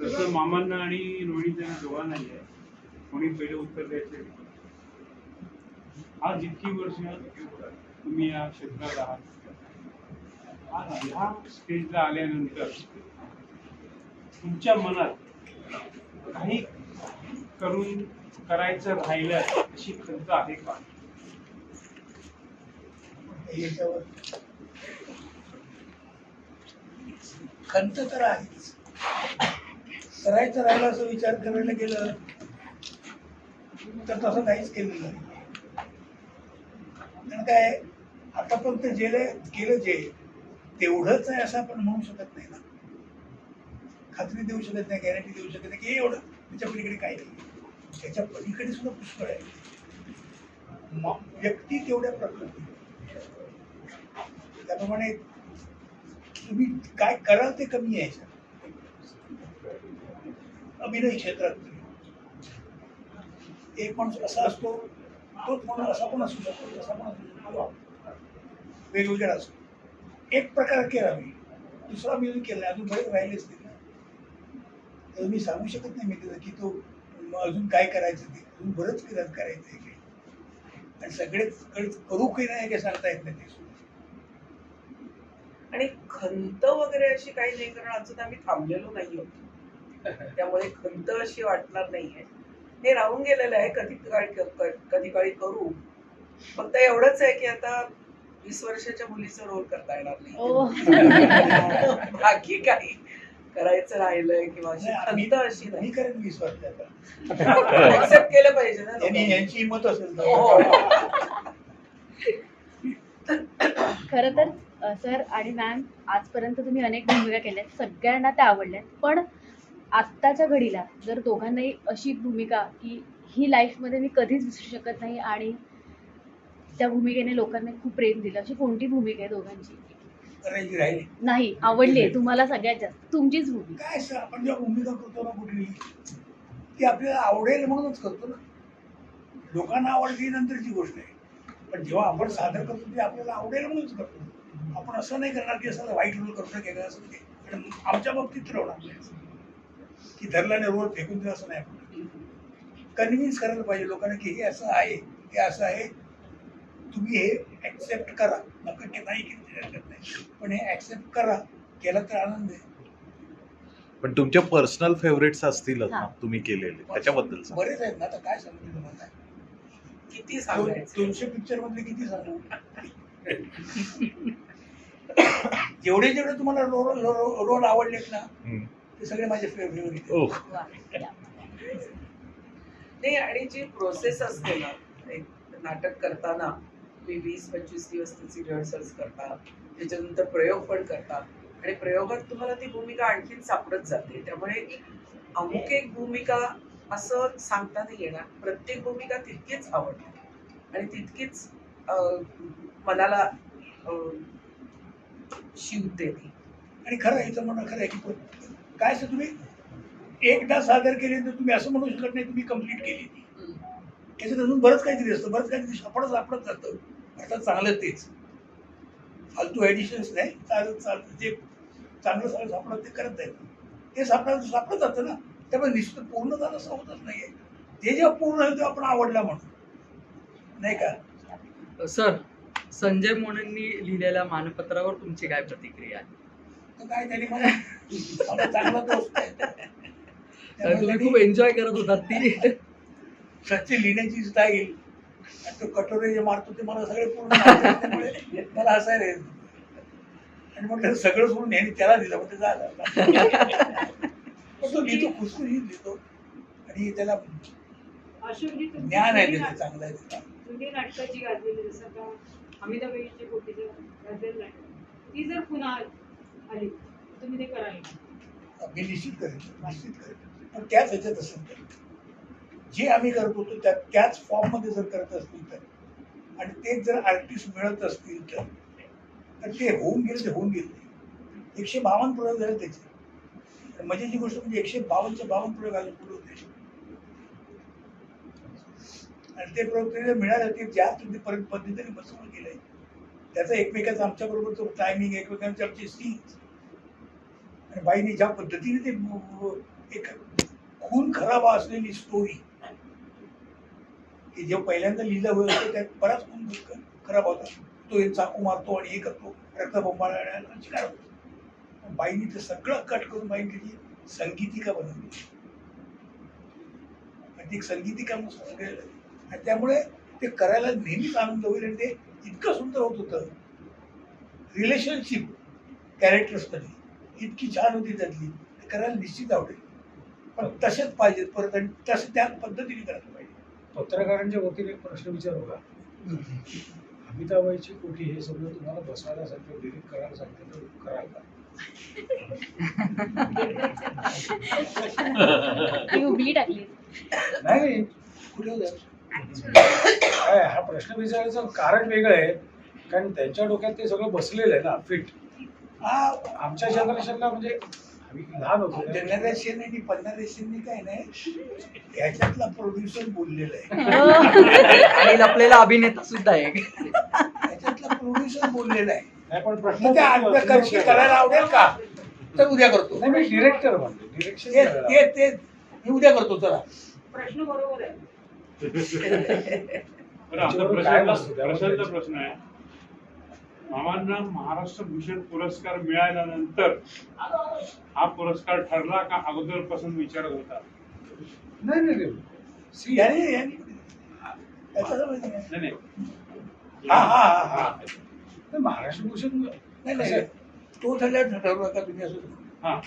तसं मामांना आणि रोहिणी त्यांना दोघांना नाही आहे कोणी पहिले उत्तर द्यायचे? आज जितकी वर्ष तुम्ही या क्षेत्रात आहात. आज ह्या स्टेजला आल्यानंतर तुमच्या मनात काही करून करायचं राहिलं अशी खंत आहे का याच्यावर खंत तर आहेच. करायचं राहिलं असं विचार करायला गेलं तर तसं काहीच केलेलं नाही. कारण काय आतापर्यंत जेले केलं जे तेवढंच आहे असं आपण म्हणू शकत नाही ना. खात्री देऊ शकत नाही गॅरंटी देऊ शकत नाही की एवढं त्याच्या पलीकडे काही नाही. त्याच्या पलीकडे सुद्धा पुष्कळ आहे. व्यक्ती तेवढ्या प्रकृती त्याप्रमाणे तुम्ही काय कराल ते कमी आहे अभिनय क्षेत्रात. एक माणूस असा असतो तोच माणूस असा पण असू शकतो तसा पण असू शकतो. वेगवेगळा असतो एक प्रकार केला मी दुसरा मी अजून केला अजून बरेच राहिलेच नाही ना तर मी सांगू शकत नाही मी त्याला की तो अजून काय करायचं ते अजून बरंच केलं करायचं आहे. आणि सगळेच करू की नाही हे सांगता येत नाही. ते सुद्धा. आणि खंत वगैरे अशी काही नाही कारण अजून आम्ही थांबलेलो नाही होतो त्यामुळे खंत अशी वाटणार नाहीये हे राहून गेलेलं आहे कधी काळी कधी काळी करू फक्त एवढंच आहे की आता वीस वर्षाच्या मुलीचा रोल करता येणार. नाही बाकी काही करायचं राहिलंय किंवा अशी खंत अशी मी नाही करेन वीस वर्षाचा एक्सेप्ट केलं पाहिजे ना. यांची हिंमत असेल तर. हो. खरं तर अ, सर आणि मॅम आजपर्यंत तुम्ही अनेक भूमिका केल्या सगळ्यांना त्या आवडल्या पण आत्ताच्या घडीला जर दोघांनाही अशी भूमिका की ही लाईफमध्ये मी कधीच विसरू शकत नाही आणि त्या भूमिकेने लोकांना खूप प्रेम दिलं अशी कोणती भूमिका आहे दोघांची? नाही आवडली आहे. तुम्हाला सगळ्यात जास्त. तुमचीच भूमिका. काय असं आपण जेव्हा भूमिका करतो ना कुठली ती आपल्याला आवडेल म्हणूनच करतो ना. लोकांना आवडते ही नंतरची गोष्ट आहे. पण जेव्हा आपण सादर करतो ते आपल्याला आवडेल म्हणूनच करतो. आपण असं नाही करणार की असं वाईट रोल करू नये असं नाही कारण आमच्या बाबतीत तर होणार नाही. की धरल्याने रोल फेकून दिला असं नाही आपण. कन्व्हिन्स करायला पाहिजे लोकांना की हे असं आहे हे असं आहे. तुम्ही हे ऍक्सेप्ट करा. नका की नाही केलं हरकत नाही. पण हे ऍक्सेप्ट करा. केला तर आनंद आहे. पण तुमचे पर्सनल फेवरेट्स असतीलच ना हा. तुम्ही केलेले. त्याच्याबद्दल सांगा. बरेच आहेत ना आता काय सांगू तुम्हाला? किती सांगायचं? दोनशे पिक्चर मधले किती सांगू? जेवढे जेवढे तुम्हाला रोल रोल आवडलेत ना. ते सगळे माझे फेवरेट. नाही आणि जी प्रोसेस असते ना नाटक करताना तुम्ही वीस पंचवीस दिवस त्याची रिहर्सल्स करता त्याच्यानंतर प्रयोग पण करता आणि प्रयोगात तुम्हाला ती भूमिका आणखीन सापडत जाते त्यामुळे अमुक एक भूमिका असं सांगता नाही येणार प्रत्येक भूमिका तितकीच आवडते आणि तितकीच मनाला अं, शिवते ती आणि खरं आहे, हिचं म्हणणं खरं आहे की पण काय असं तुम्ही? एकदा सादर केले तर तुम्ही असं म्हणू शकत नाही तुम्ही कंप्लीट केली. ती त्याच्यात अजून बरंच काहीतरी असतं बरंच काहीतरी सापडत सापडत जातं. अर्थात चांगलं तेच. फालतू ॲडिशन्स नाही. चालत चालत जे चांगलं सगळं सापडत ते करत जायचं ते सापडत सापडत जातं ना. त्यामुळे निश्चित पूर्ण झालं असं होतच नाही ते जेव्हा पूर्ण झालं तेव्हा आपण आवडला म्हणून. नाही का? सर संजय मोनेंनी लिहिलेल्या मानपत्रावर तुमची काय प्रतिक्रिया आहे? तर काय त्याने मला मला चांगला दोस्त आहे. तर तुम्ही खूप एन्जॉय करत होतात ती. सच्चे लिहिण्याची स्टाईल आणि तो कटोरे जे मारतो ते मला सगळे पूर्ण. त्यामुळे मला हसायला येत आणि म्हटलं सगळं सोडून यांनी त्याला दिलं म्हणजे झालं. पण तो लिहितो खुसखुशीत लिहितो. आणि त्याला अशोकजी तुमची ज्ञान आहे जुनी त्याचं नाट- चांगलं आहे त्याला जुनी नाटकाची गाजलेली जसं का अमिताभेचे पोटीचं गाजलेलं नाटक ती जर पुन्हा आली तुम्ही ते कराल मी निश्चित करेन निश्चित करेन. पण त्याच ह्याच्यात असेल तर जे आम्ही करत होतो त्या त्याच फॉर्ममध्ये जर करत असतील तर आणि तेच जर आर्टिस्ट मिळत असतील तर तर ते होऊन गेले ते होऊन गेले. एकशे बावन्न प्रयोग झाले त्याचे. म्हणजे मजेची गोष्ट म्हणजे एकशे बावन्नचे बावन्न प्रयोग आले पुढे होते आणि ते प्रयोग मिळालं मिळाले ते ज्या तुम्ही परत पद्धतीने बसवून गेलंय त्याचा एकमेकाचा आमच्या बरोबर तो टायमिंग एकमेकांचे आमचे सीन्स आणि बाईने ज्या पद्धतीने ते एक खून खराबा असलेली स्टोरी की जेव्हा पहिल्यांदा लिहिलं होतं त्यात बराच खून खराब होता. तो एक चाकू मारतो आणि हे करतो रक्तबंबाळाची शिकार होतो. बाईने ते सगळं कट करून बाईने त्याची संगीतिका बनवली. आणि ती संगीतिका म्हणून आणि त्यामुळे ते करायला नेहमीच आनंद होईल आणि ते इतकं सुंदर होत होतं. रिलेशनशिप कॅरेक्टर्समध्ये इतकी छान होती त्यातली. ते करायला निश्चित आवडेल. पण तसेच पाहिजेत परत आणि तसं त्याच पद्धतीने करायला पाहिजे. पत्रकारांच्या वतीने एक प्रश्न विचारू का? अमिताबाईची कोठी हे सगळं तुम्हाला बसवायला सांगतो डिलीट करायला सांगतो तर कराल का? नाही कुठे? काय हा प्रश्न विचारायचं कारण वेगळं आहे. कारण त्यांच्या डोक्यात ते सगळं बसलेलं आहे ना फिट हा आमच्या जनरेशनला म्हणजे आम्ही लहान होतो. जनरेशन आणि पंधरेशननी काय नाही ह्याच्यातला प्रोड्युसर बोललेला आहे. हो. आणि लपलेला अभिनेता सुद्धा आहे. ह्याच्यातला प्रोड्युसर बोललेला आहे. नाही पण प्रश्न ते करायला आवडेल का? तर उद्या करतो. नाही मी डिरेक्टर म्हणतो डिरेक्शन ते ते ते मी उद्या करतो चला. प्रश्न बरोबर आहे. बरं प्रश्न आहे. मामांना महाराष्ट्र भूषण पुरस्कार मिळाल्यानंतर हा पुरस्कार ठरला का अगोदरपासून विचारत होता? नाही नाही नाही. See, याने याने त्याच्यात माहिती नाही. नाही नाही. हा हा हा हा. नाही, महाराष्ट्र भूषण नाही नाही. तो झाल्यावर ठरवलं का तुम्ही असं हा.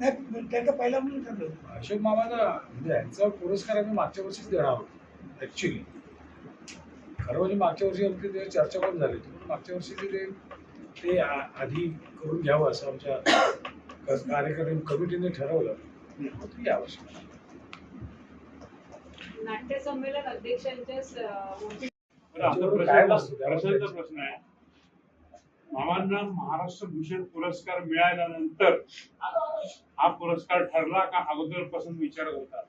नाही त्याचा पहिला म्हणून ठरलं अशोक मामाचा म्हणजे यांचा पुरस्कार आम्ही मागच्या वर्षीच देणार होतो ऍक्च्युली खरं म्हणजे मागच्या वर्षी आमची ते चर्चा पण झाली होती. पण मागच्या वर्षी ते ते आधी करून घ्यावं असं आमच्या कार्यक्रम कमिटीने ठरवलं. होतं यावर्षी नाट्य संमेलन अध्यक्षांच्या? प्रश्न आहे. मामांना महाराष्ट्र भूषण पुरस्कार मिळाल्यानंतर हा पुरस्कार ठरला का अगोदरपासून विचारत होता?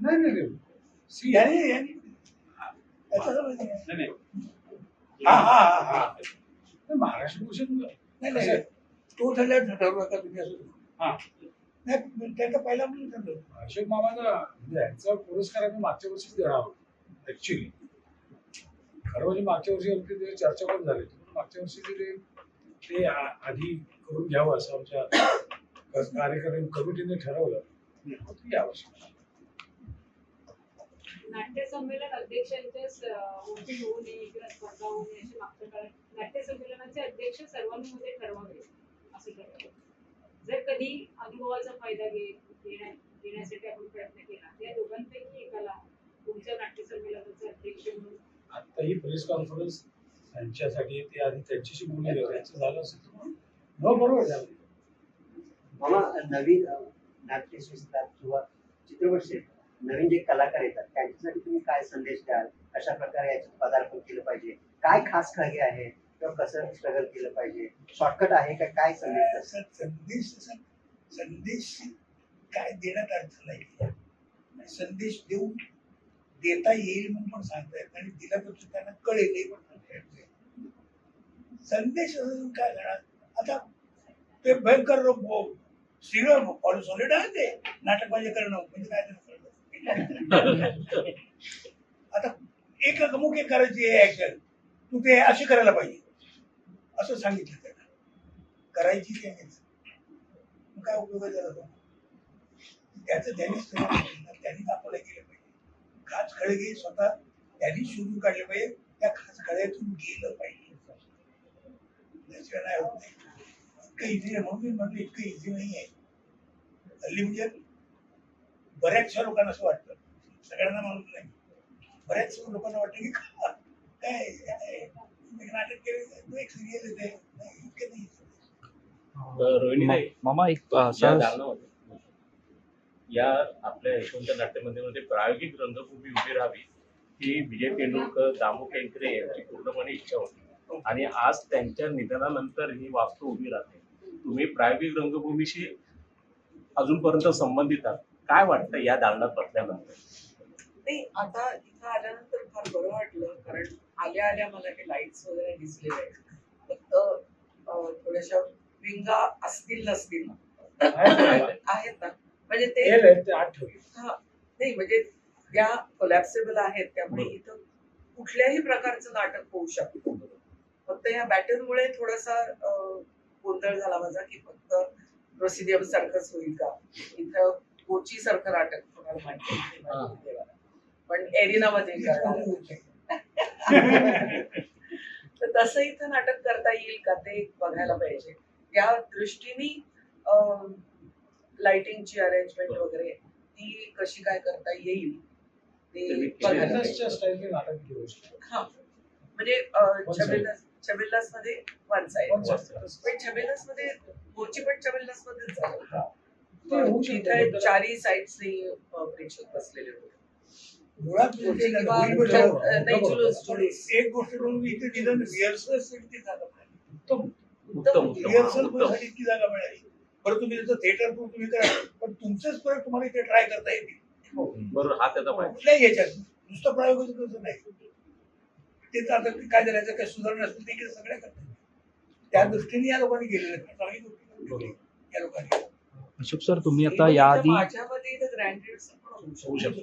नाही नाही. माहिती नाही. नाही नाही हा हा हा हा नाही, महाराष्ट्र भूषण नाही नाही तो झाल्यावर ठरवलं का तुम्ही असं हा नाही त्याचा पहिला म्हणून ठरलं अशोक मामाचा यांचा पुरस्कार आम्ही मागच्या वर्षीच देणार ऍक्च्युली खरं म्हणजे मागच्या वर्षी आमची चर्चा पण झाली मागच्या वर्षी ते ते आधी करून घ्यावं असं आमच्या कार्यक्रम कमिटीने ठरवलं यावर्षी नाट्य संमेलन अध्यक्षांच्या स- वोटिंग होऊ नये किंवा स्पर्धा होऊ नये अशी मागच्या काळात नाट्य संमेलनाचे अध्यक्ष सर्वांमध्ये ठरवावे असं ठरवलं जर कधी अनुभवाचा फायदा घे घेण्या- घेण्यासाठी आपण प्रयत्न केला या दोघांपैकी एकाला तुमच्या नाट्य संमेलनाचे अध्यक्ष म्हणून आता ही प्रेस कॉन्फरन्स त्यांच्यासाठी ते आधी त्यांच्याशी बोलले त्यांचं झालं असेल हो बरोबर झालं. मामा नवीन अ, नाट्यशिस्तात किंवा चित्रपट क्षेत्रात नवीन जे कलाकार येतात त्यांच्यासाठी तुम्ही काय संदेश द्याल? कशा प्रकारे याच्यात पदार्पण केलं पाहिजे? काय खास खागे आहे किंवा कसं स्ट्रगल केलं पाहिजे? शॉर्टकट आहे का? काय संदेश संदेश संदेश काय देण्यात अर्थ नाही. संदेश देऊन देता येईल म्हणून पण सांगता येत आणि दिला तर त्यांना कळेल हे पण सांगता येत संदेश अजून काय करणार? आता ते भयंकर सिरियल सॉलिड आहे ते. नाटक म्हणजे करणं म्हणजे काय आता एक अमुक एक करायची आहे ऍक्शन तू ते अशी करायला पाहिजे. असं सांगितलं त्यांना. करायची ते काय उपयोग आहे त्याचा तो? त्याचं त्यांनीच त्यांनीच आपल्याला केलं पाहिजे. खास खळगे स्वतः त्यांनी शोधून काढले पाहिजे. त्या खास खळ्यातून गेलं पाहिजे. नाही होत नाही. इतकं इझी आहे. म्हणून मी म्हटलं इतकं इझी नाही आहे हल्ली म्हणजे बऱ्याचशा लोकांना असं वाटतं. सगळ्यांना मालूम नाही. बऱ्याच लोकांना वाटतं की काय नाटक केलं एक सिरियल येते नाही इतकं नाही. रोहिणी मामा एक या दालनामध्ये या आपल्या यशवंत नाट्य मंदिरामध्ये प्रायोगिक रंगभूमी उभी राहावी ही विजय तेंडुलकर दामू केंकरे यांची पूर्णपणे इच्छा होती. आणि आज त्यांच्या निधनानंतर ही वास्तू उभी राहते. तुम्ही प्रायोगिक रंगभूमीशी अजूनपर्यंत संबंधित आहात. काय वाटतं या दालनात बसल्यानंतर नाही आता इथं आल्यानंतर फार बरं वाटलं कारण आल्या आल्या मला हे लाईट्स वगैरे दिसलेले आहेत. फक्त थोड्याशा विंगा असतील नसतील. आहेत ना? म्हणजे ते नाही म्हणजे त्या कोलॅप्सेबल आहेत त्यामुळे इथं कुठल्याही प्रकारचं नाटक होऊ शकतं फक्त या बॅटरमुळे थोडासा गोंधळ झाला माझा की फक्त प्रोसिडियम सारखंच होईल का? इथं कोची सारखं नाटक कोणाला माहिती. पण एरिनामध्ये तर तसं इथं नाटक करता येईल का ते बघायला पाहिजे. त्या दृष्टीने लाइटिंगची अरेंजमेंट वगैरे ती कशी काय करता येईल ते हा. म्हणजे छबिल्लासमध्ये वन side. पण छबिल्लासमध्ये कोची पण छबिल्लास मध्येच झालं. तिथे चारही साईडनी प्रेक्षक बसलेले होते. मुळात जुलूस जुलूस एक गोष्ट करून मी इथे निदान रिहर्सलसाठी जागा मिळाली. उत्तम उत्तम रिहर्सलसाठी इतकी जागा मिळाली. बरं तुम्ही त्याचं थिएटर करून तुम्ही करा पण तुमचेच परत तुम्हाला इथे ट्राय करता येतील. बरोबर हा त्याचा कुठल्याही याच्यात नुसतं प्रायोगिक कसं नाही. ते तर आता काय झालं याचं काही सुधारणा असतील ते सगळ्या करतात. त्या दृष्टीने या लोकांनी गेलेलं चांगली गोष्ट या लोकांनी. अशोक सर तुम्ही आता याआधी होऊ शकतं.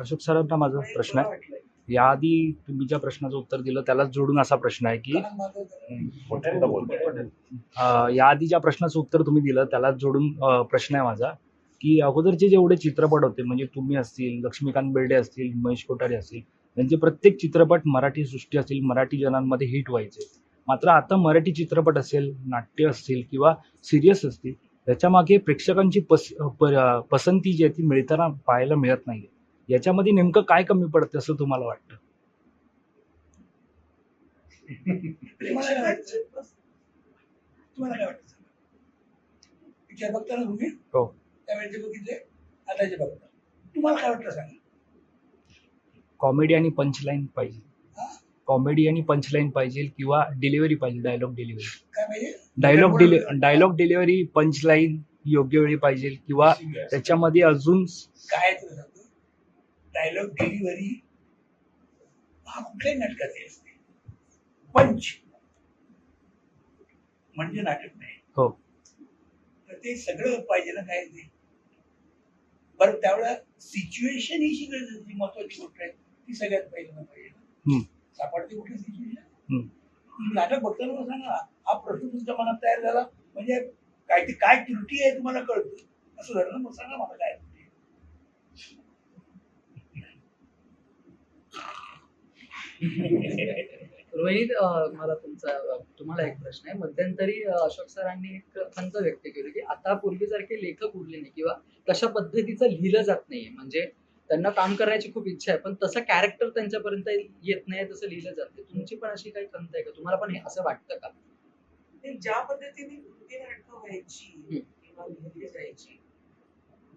अशोक सरांना माझा प्रश्न आहे. याआधी तुम्ही ज्या प्रश्नाचं उत्तर दिलं त्यालाच जोडून असा प्रश्न आहे की याआधी ज्या प्रश्नाचं उत्तर तुम्ही दिलं त्यालाच जोडून प्रश्न आहे माझा की अगोदरचे जेवढे चित्रपट होते म्हणजे तुम्ही असतील लक्ष्मीकांत बेर्डे असतील महेश कोठारे असतील त्यांचे प्रत्येक चित्रपट मराठी सृष्टी असतील मराठी जनांमध्ये हिट व्हायचे. मात्र आता मराठी चित्रपट असेल नाट्य असतील किंवा सिरियस असतील त्याच्यामागे प्रेक्षकांची पस पसंती जी आहे ती मिळताना पाहायला मिळत नाही याच्यामध्ये नेमकं काय कमी पडतं असं तुम्हाला वाटतं? तुम्हाला काय वाटतं? बघता ना तुम्ही? हो. त्यावेळेचे बघितले आताचे बघता. तुम्हाला काय वाटतं सांगा? कॉमेडी आणि पंचलाईन पाहिजे. कॉमेडी आणि पंचलाईन पाहिजे किंवा डिलिव्हरी पाहिजे डायलॉग डिलिव्हरी डायलॉग डिलि डायलॉग डिलिव्हरी पंचलाईन योग्य वेळी पाहिजे किंवा त्याच्यामध्ये अजून काय डायलॉग डिलिव्हरी हा कुठल्याही नाटकाचे असते. पंच म्हणजे नाटक नाही. हो. तर ते सगळं पाहिजे ना काय ते? बरं त्यावेळेला सिच्युएशन ही जी महत्वाची गोष्ट आहे. ती सगळ्यात पहिल्यांदा पाहिजे. सापडते कुठे सिच्युएशन हम्म. तुम्ही नाटक बघताना सांगा. हा प्रश्न तुमच्या मनात तयार झाला. म्हणजे काय ते काय त्रुटी आहे तुम्हाला कळतं? असं झालं ना मग सांगा मला काय. रोहित मला तुमचा तुम्हाला एक प्रश्न आहे. मध्यंतरी अशोक सरांनी एक खंत व्यक्त केली की आता पूर्वीसारखे लेखक उरले नाही किंवा तशा पद्धतीचं लिहिलं जात नाहीये. म्हणजे त्यांना काम करण्याची खूप इच्छा आहे पण तसं कॅरेक्टर त्यांच्यापर्यंत येत नाही तसं लिहिलं जात तुमची पण अशी काही खंत आहे का? तुम्हाला पण हे असं वाटतं का? ते ज्या पद्धतीने कृती नाटकं व्हायची. किंवा लिहिली जायची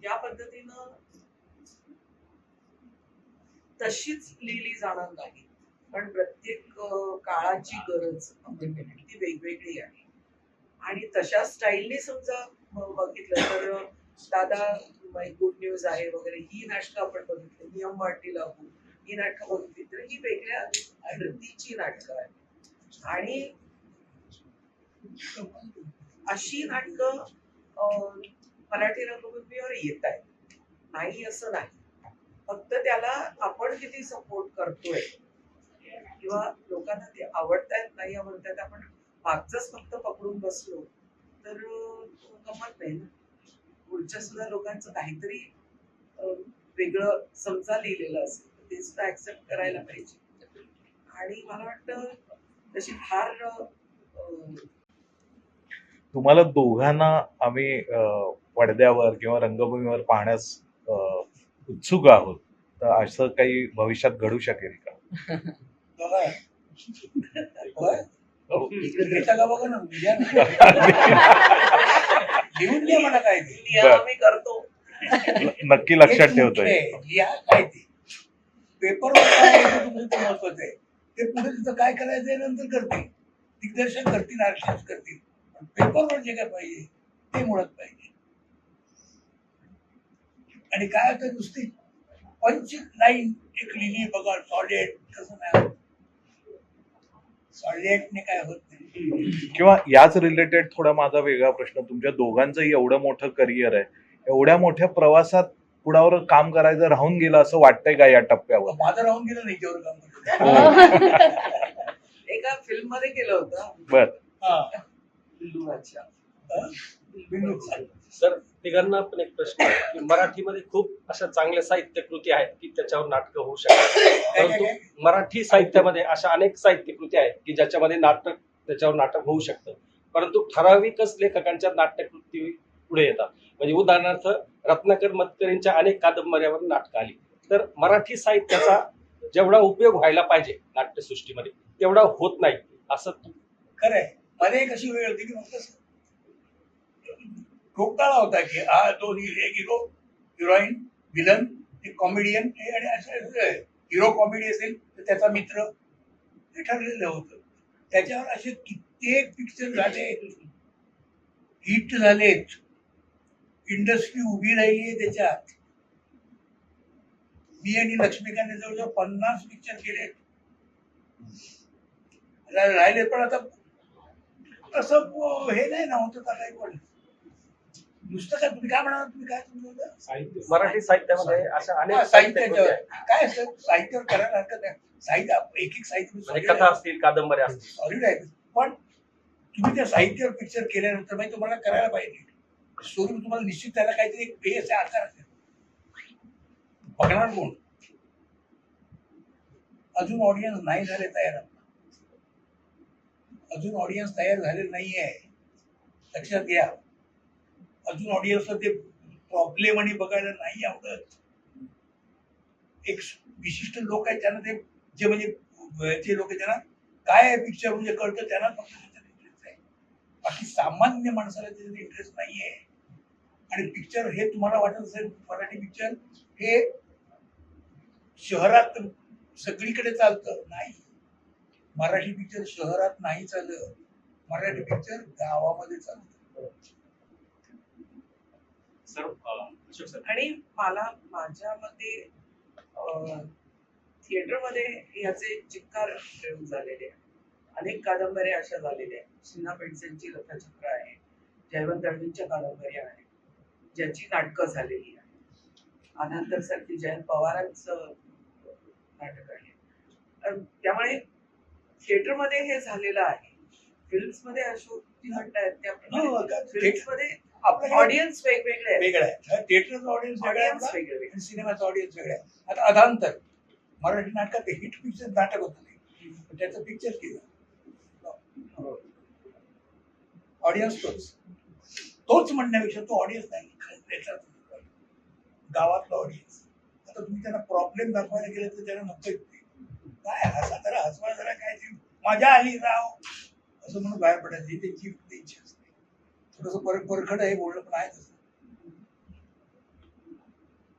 त्या पद्धतीनं तशीच लिहिली जाणार नाही. पण प्रत्येक काळाची गरज ती वेगवेगळी आहे. आणि तशा स्टाईलने समजा बघितलं तर दादा गुड न्यूज आहे वगैरे. ही नाटकं आपण बघितली नियम वाटी लागू ही नाटकं बघितली तर ही वेगळ्या वृत्तीची नाटकं आहेत. आणि अशी नाटकं मराठी रंगभूमीवर येत आहेत. नाही असं नाही. फक्त त्याला आपण किती सपोर्ट करतोय किंवा लोकांना ते आवडतायत नाही आवडतायत आपण मागचंच फक्त पकडून बसलो तर गमत नाही ना. पुढच्या सुद्धा लोकांचं काहीतरी वेगळं समजा लिहिलेलं असेल तर ते सुद्धा ऍक्सेप्ट करायला पाहिजे आणि मला वाटतं तशी फार तुम्हाला दोघांना आम्ही पडद्यावर किंवा रंगभूमीवर पाहण्यास उत्सुक आहोत तर असं काही भविष्यात घडू शकेल का बघा. हो. ना. लिहून मला काय ते. लिहा, बरं. आम्ही करतो. नक्की लक्षात ठेवतोय. लिहा काय ते. ते महत्वाचं आहे. ते पुढे तिथं काय करायचं आहे नंतर करतील. दिग्दर्शन करतील आर्टिस्ट करतील. पण पेपरवर जे काय पाहिजे ते मुळात पाहिजे. आणि काय होतं नुसती पंच लाईन एक लिहिली बघा सॉलिड कसं नाही. सॉलिडने काय होत नाही. किंवा याच रिलेटेड थोडा माझा वेगळा प्रश्न तुमच्या दोघांचंही एवढं मोठं करिअर आहे एवढ्या मोठ्या प्रवासात कुणावर काम करायचं राहून गेलं असं वाटतंय का या टप्प्यावर? माझं राहून गेलं नाही जेवढं काम करतो एका फिल्ममध्ये केलं होतं. बर. सर तिघांना पण एक प्रश्न आहे की मराठीमध्ये खूप अशा चांगल्या साहित्य कृती आहेत की त्याच्यावर नाटकं होऊ शकतात. परंतु? मराठी साहित्यामध्ये अशा अनेक साहित्य कृती आहेत की ज्याच्यामध्ये नाटक त्याच्यावर नाटक होऊ शकतं. परंतु ठराविकच लेखकांच्या नाट्यकृती पुढे येतात. म्हणजे उदाहरणार्थ रत्नाकर मतकरींच्या अनेक कादंबऱ्यावर नाटकं आली. तर मराठी साहित्याचा जेवढा उपयोग व्हायला पाहिजे नाट्यसृष्टीमध्ये तेवढा होत नाही असं खरं आहे एक अशी वेळ होती की फक्त ठोकताळा होता की हा दोन हिरो एक हिरो हिरोईन विलन एक कॉमेडियन आणि असे हिरो कॉमेडी असेल तर त्याचा मित्र हे ठरलेलं होतं. त्याच्यावर असे कित्येक पिक्चर झाले. हिट झालेत. इंडस्ट्री उभी राहिली आहे त्याच्यात. मी आणि लक्ष्मीकांत जवळजवळ पन्नास पिक्चर केले राहिले पण आता असं हे नाही ना होतं काही पण. नुसतं काय तुम्ही काय म्हणाल तुम्ही काय होतं? मराठी साहित्यामध्ये अशा अनेक साहित्याच्यावर काय असतं? साहित्यावर करायला हरकत नाही. साहित्य एक एक साहित्य म्हणजे कथा असतील कादंबऱ्या असतील. सॉलिड पण तुम्ही त्या साहित्यावर पिक्चर केल्यानंतर म्हणजे तुम्हाला करायला पाहिजे. स्टोरी तुम्हाला निश्चित त्याला काहीतरी एक हे असे आकार असेल बघणार कोण? अजून ऑडियन्स नाही झाले तयार अजून ऑडियन्स तयार झाले नाही आहे लक्षात घ्या. अजून ऑडियन्सला ते प्रॉब्लेम आणि बघायला नाही आवडत. एक विशिष्ट लोक आहेत त्यांना ते जे म्हणजे जे लोक त्यांना काय आहे पिक्चर म्हणजे कळतं त्यांना फक्त त्याच्यात इंटरेस्ट आहे. बाकी सामान्य माणसाला त्याच्यात इंटरेस्ट नाही आहे आणि पिक्चर हे तुम्हाला वाटत असेल मराठी पिक्चर हे शहरात सगळीकडे चालतं. नाही. मराठी पिक्चर शहरात नाही चालत. मराठी पिक्चर गावामध्ये चालतं. सर आणि मला माझ्या मते थिएटरमध्ये ह्याचे चिक्कार प्रयोग झालेले अनेक कादंबऱ्या अशा झालेल्या आहेत. सिन्हा पेंडसेंची लथचक्र आहे जयवंत दळवींच्या कादंबऱ्या आहेत ज्याची नाटकं झालेली आहेत. आनंतर सारखी जयंत पवारांचं नाटक आहे. त्यामुळे थिएटरमध्ये हे झालेलं आहे. फिल्म्समध्ये अशोक जी म्हणतायत हो, त्याप्रमाणे ऑडियन्स वेगवेगळे आहेत. वेगळं आहे थिएटरचा ऑडियन्स वेगळा आहे आपला, वेगळे. आणि सिनेमाचा ऑडियन्स वेगळा आहे. आता अधांतर मराठी नाटकात हिट पिक्चर नाटक होतं नाही पण त्याचं पिक्चर केलं. ऑडियन्स तोच. तोच म्हणण्यापेक्षा तो ऑडियन्स नाही. त्याचा गावातला ऑडियन्स आता तुम्ही त्यांना प्रॉब्लेम दाखवायला गेले तर त्यांना नको काय हसा जरा हसवा जरा काय ते. मजा आली राव. असं म्हणून बाहेर पडायचं. त्यांची इच्छा थोडस पर परखड आहे बोलणं पण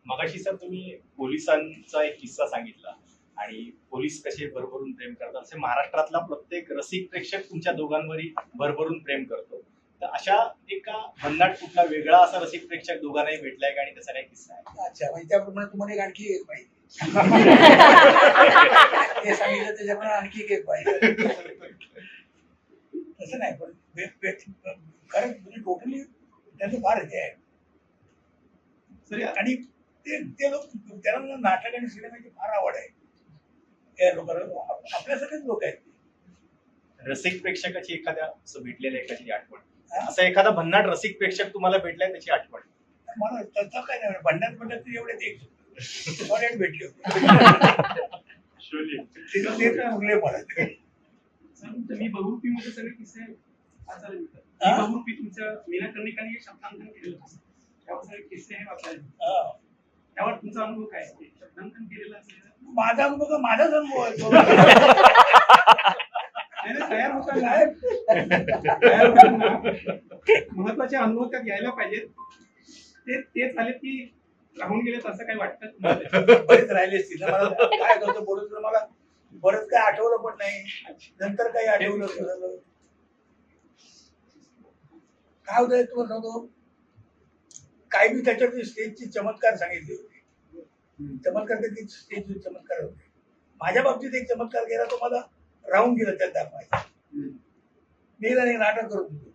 मगाशी सर तुम्ही पोलिसांचा एक किस्सा सांगितला आणि पोलीस कसे भरभरून प्रेम करतात. असे महाराष्ट्रातला प्रत्येक रसिक प्रेक्षक तुमच्या दोघांवरही भरभरून प्रेम करतो. तर अशा एका भन्नाट कुठला वेगळा असा रसिक प्रेक्षक दोघांनाही भेटलाय का आणि त्याचा काय किस्सा आहे? अच्छा म्हणजे त्याप्रमाणे तुम्हाला एक आणखी एक पाहिजे हे सांगितलं त्याच्याप्रमाणे आणखी एक पाहिजे तसं नाही पण कारण म्हणजे टोटली त्याचं फार हे आहे. सर आणि ते ते लोक त्यांना नाटक आणि सिनेमाची फार आवड आहे. या लोकांना आप- आपल्यासारखेच लोक आहेत रसिक प्रेक्षकाची एखाद्या असं भेटलेल्या एखादी आठवण. असा एखादा भन्नाट रसिक प्रेक्षक तुम्हाला भेटलाय त्याची आठवण. मला त्याचा काय नाही भांडणात म्हणतात तरी एवढे ते सॉरी भेटले होते. ते उरले मला ते. मी बहुरूपी मध्ये सगळे किस्से त्यावर तुमचा अनुभव काय? शब्दांकन केलेलं असेल माझा अनुभव का माझाच अनुभव आहे. महत्त्वाचे अनुभव त्यात यायला पाहिजेत. ते तेच आले की राहून गेलेत असं काही वाटतं? बरेच राहिले असतील काय बोलत मला बरंच काय आठवलं पण नाही. नंतर काही आठवलं. काय होतं तुम्हाला सांगतो काही मी त्याच्यात स्टेजची चमत्कार सांगितले होते. चमत्कार कधी स्टेज चमत्कार होते. माझ्या बाबतीत एक चमत्कार केला तो मला राहून गेलं त्यात दाखवायचं मी एक नाटक करत होतो.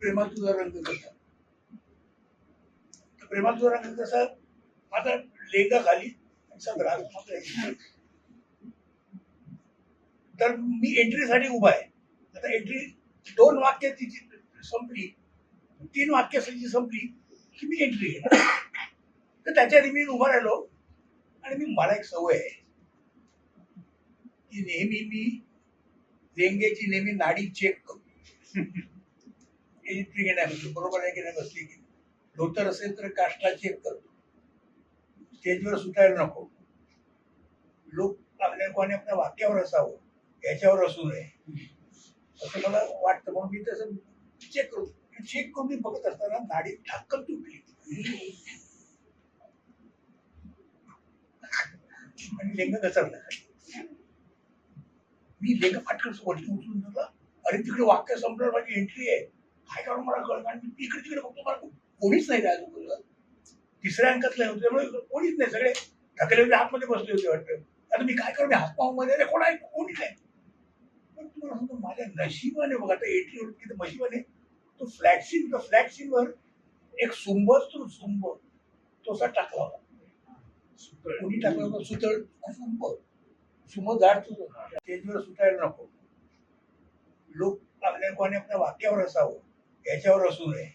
प्रेमात तुझा रंग कसा? प्रेमात तुझा रंग कसा? माझा लेंगा खाली. तर मी एंट्रीसाठी उभा आहे. आता एंट्री दोन वाक्य तिची संपली. तीन वाक्य असायची संपली की मी एंट्री घेणार. तर त्याच्या मी उभा राहिलो आणि मी मला एक सवय आहे. की नेहमी मी रेंगेची नेहमी नाडी चेक करू. एंट्री घेण्यामध्ये बरोबर आहे की नाही बसली की धोतर असेल तर काष्टा चेक करतो स्टेजवर सुटायला नको. लोक आपल्या कोणी आपल्या वाक्यावर असावं याच्यावर असू नये. असं मला वाटतं. म्हणून मी तसं चेक करू. चेक करून मी बघत असताना नाडी ठाकल तुटली. आणि लेंग घसरला. मी लेंग फाटकन वरती उचलून दिला अरे तिकडे वाक्य संपलं माझी एंट्री आहे. काय करून मला कळलं आणि मी इकडे तिकडे बघतो मला कोणीच नाही राहिलं आजूबाजूला तिसऱ्या अंकातलं होतं त्यामुळे कोणीच नाही. सगळे ढकले होते आतमध्ये बसले होते वाटतं. आता मी काय करू? मी हातपावमध्ये अरे कोण आहे? कोणी नाही. पण तुम्हाला सांगतो माझ्या नशिबाने बघा आता होती तर नशिबाने? तो त्या फ्लॅट सीनवर एक सुंब असतो सुंब तोसा टाकला होता. कोणी टाकला होता? सुतळ. सुंब सुंब. झाड तुझं स्टेजवर सुटायला नको. लोक आपल्या कोणी आपल्या वाक्यावर असावं याच्यावर असू नये.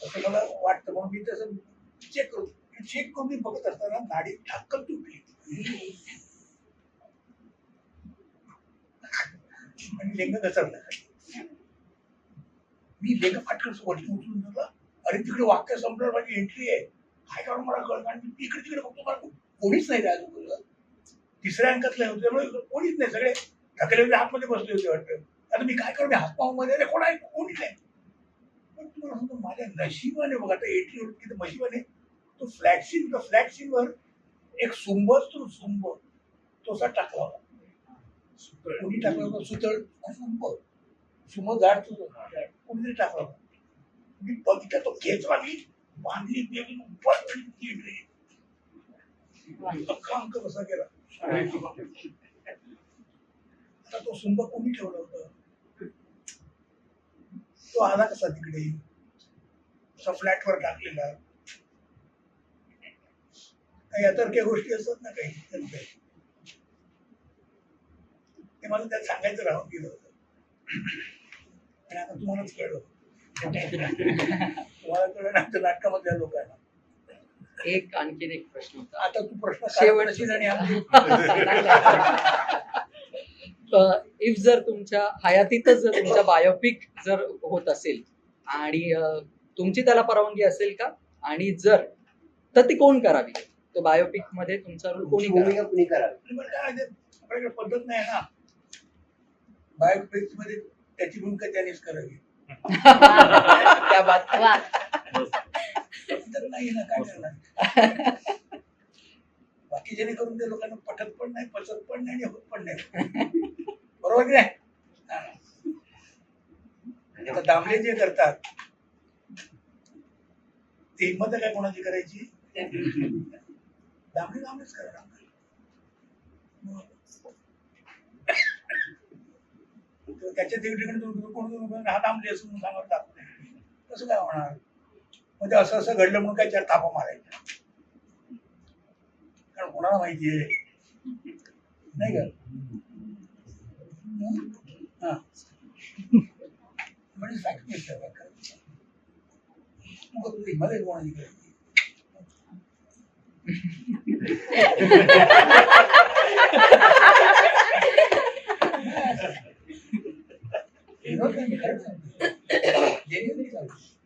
असं मला वाटतं. म्हणून मी तसं चेक करतो चेक करून मी बघत असताना नाडी ठाकल तुटली आणि लेंग घसरला मी लेंग फाटकन वरती उचलून दिला अरे तिकडे वाक्य संपलं माझी एंट्री आहे. काय करून मला कळलं? आणि मी इकडे तिकडे बघतो मला कोणीच नाही त्या तिसऱ्या अंकातले होते त्यामुळे कोणीच नाही सगळे ढकले होते आतमध्ये बसले होते वाटतं. आता मी काय करू? मी हातपावमध्ये अरे कोण आहे? कोणी नाही. पण तुम्हाला सांगतो माझ्या नशिबाने बघा आता एंट्री होती तर नशिबाने तो फ्लॅगशिप सीन त्या फ्लॅट सीनवर एक सुंब असतो ना, सुंब तोसा टाकला होता. कोणी टाकलं होता? सुतळ. सुंब सुम झाड तुझं कोणीतरी टाकला मी बघितलं तो खेचला मी बांधली बेबी बस अख्खा अंक कसा गेला? आता तो सुंब कोणी ठेवला होता? तो आला कसा तिकडे? असा फ्लॅटवर टाकलेला. काही अतर्क्य गोष्टी असतात ना काही? ते मला त्यात सांगायचं राहून गेलं होतं. आणि आता तुम्हालाच कळलं. तुम्हाला कळलं ना आमच्या नाटकामधल्या लोकांना एक आणखीन एक प्रश्न होता. आता तू प्रश्न शेवटची. आणि इफ जर तुमच्या हयातीतच जर तुमच्या बायोपिक जर होत असेल आणि तुमची त्याला परवानगी असेल का? आणि जर तर ती कोण करावी? तो बायोपिकमध्ये तुमचा रोल कोणी करावा? पद्धत नाही ना. बायोपिक्समध्ये त्याची भूमिका त्यानेच करावी. त्या बात वा. पद्धत नाही ना काय करणार? बाकीच्याने करून ते लोकांना पटत पण नाही पचत पण नाही आणि होत पण नाही. बरोबर की नाही. आता दामले जे करतात ते हिंमत काय कोणाची करायची? दामले दामलेच करणार तर त्याच्या तिकडे कोण हा दामले असं म्हणून सांगत दाखवले कसं काय होणार? म्हणजे असं असं घडलं म्हणून काय चार थापा मारायच्या. कारण कोणाला माहितीये? नाही का? हा. म्हणजे साक्षी मग तुझी मध्ये कोणाची करायची 全員でいかない。